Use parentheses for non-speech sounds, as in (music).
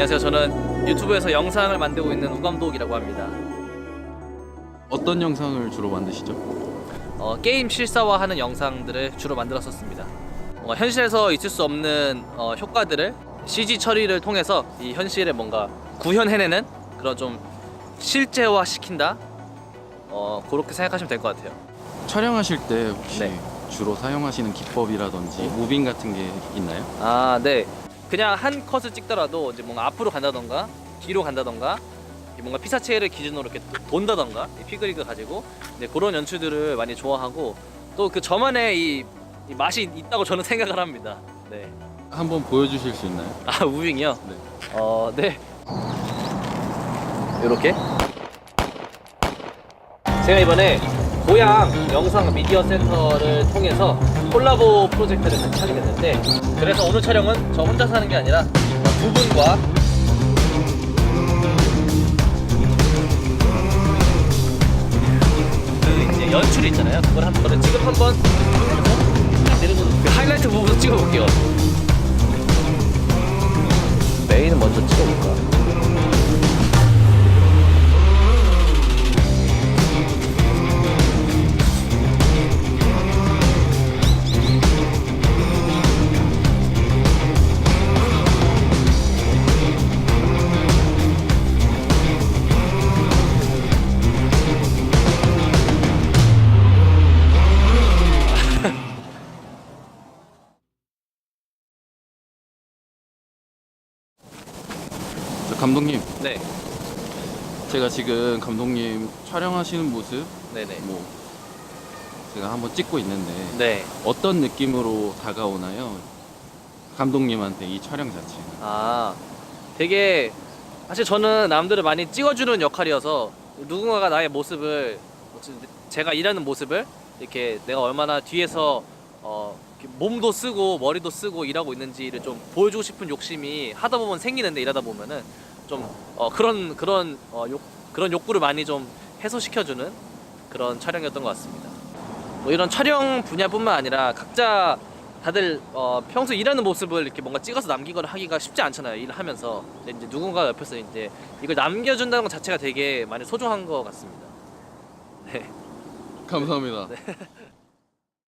안녕하세요. 저는 유튜브에서 영상을 만들고 있는 우감독이라고 합니다. 어떤 영상을 주로 만드시죠? 어, 게임 실사화하는 영상들을 주로 만들었었습니다. 어, 현실에서 있을 수 없는 어, 효과들을 CG 처리를 통해서 이 현실에 뭔가 구현해내는 그런 좀 실제화 시킨다. 어, 그렇게 생각하시면 될 것 같아요. 촬영하실 때 혹시 네. 주로 사용하시는 기법이라든지 무빙 같은 게 있나요? 아, 네. 그냥 한 컷을 찍더라도 이제 뭔가 앞으로 간다던가 뒤로 간다던가 이 뭔가 피사체를 기준으로 이렇게 돈다던가 이 피그리그 가지고 이제 그런 연출들을 많이 좋아하고 또 그 저만의 이, 이 맛이 있다고 저는 (laughs) 생각을 합니다. 네. 한번 보여주실 수 있나요? 아 우윙이요? 네. 어, 네. 이렇게. 제가 이번에 고향 영상 미디어 센터를 통해서 콜라보 프로젝트를 같이 하게 됐는데 그래서 오늘 촬영은 저 혼자서 하는 게 아니라 두 분과 연출이 있잖아요. 그걸 한번 지금 한번 하이라이트 부분 찍어볼게요. 메인은 먼저 찍어볼까? 감독님, 네, 제가 지금 감독님 촬영하시는 모습 네네. 뭐 제가 한번 찍고 있는데 네. 어떤 느낌으로 다가오나요? 감독님한테 이 촬영 자체가 아, 되게 사실 저는 남들을 많이 찍어주는 역할이어서 누군가가 나의 모습을 제가 일하는 모습을 이렇게 내가 얼마나 뒤에서 어, 이렇게 몸도 쓰고 머리도 쓰고 일하고 있는지를 좀 보여주고 싶은 욕심이 하다 보면 생기는데 일하다 보면은 좀 어, 그런 그런 어, 욕 그런 욕구를 많이 좀 해소시켜주는 그런 촬영이었던 것 같습니다. 뭐 이런 촬영 분야뿐만 아니라 각자 다들 어, 평소 일하는 모습을 이렇게 뭔가 찍어서 남기거나 하기가 쉽지 않잖아요. 일을 하면서 이제 누군가 옆에서 이제 이걸 남겨준다는 것 자체가 되게 많이 소중한 것 같습니다. 네. 감사합니다. 네. (laughs)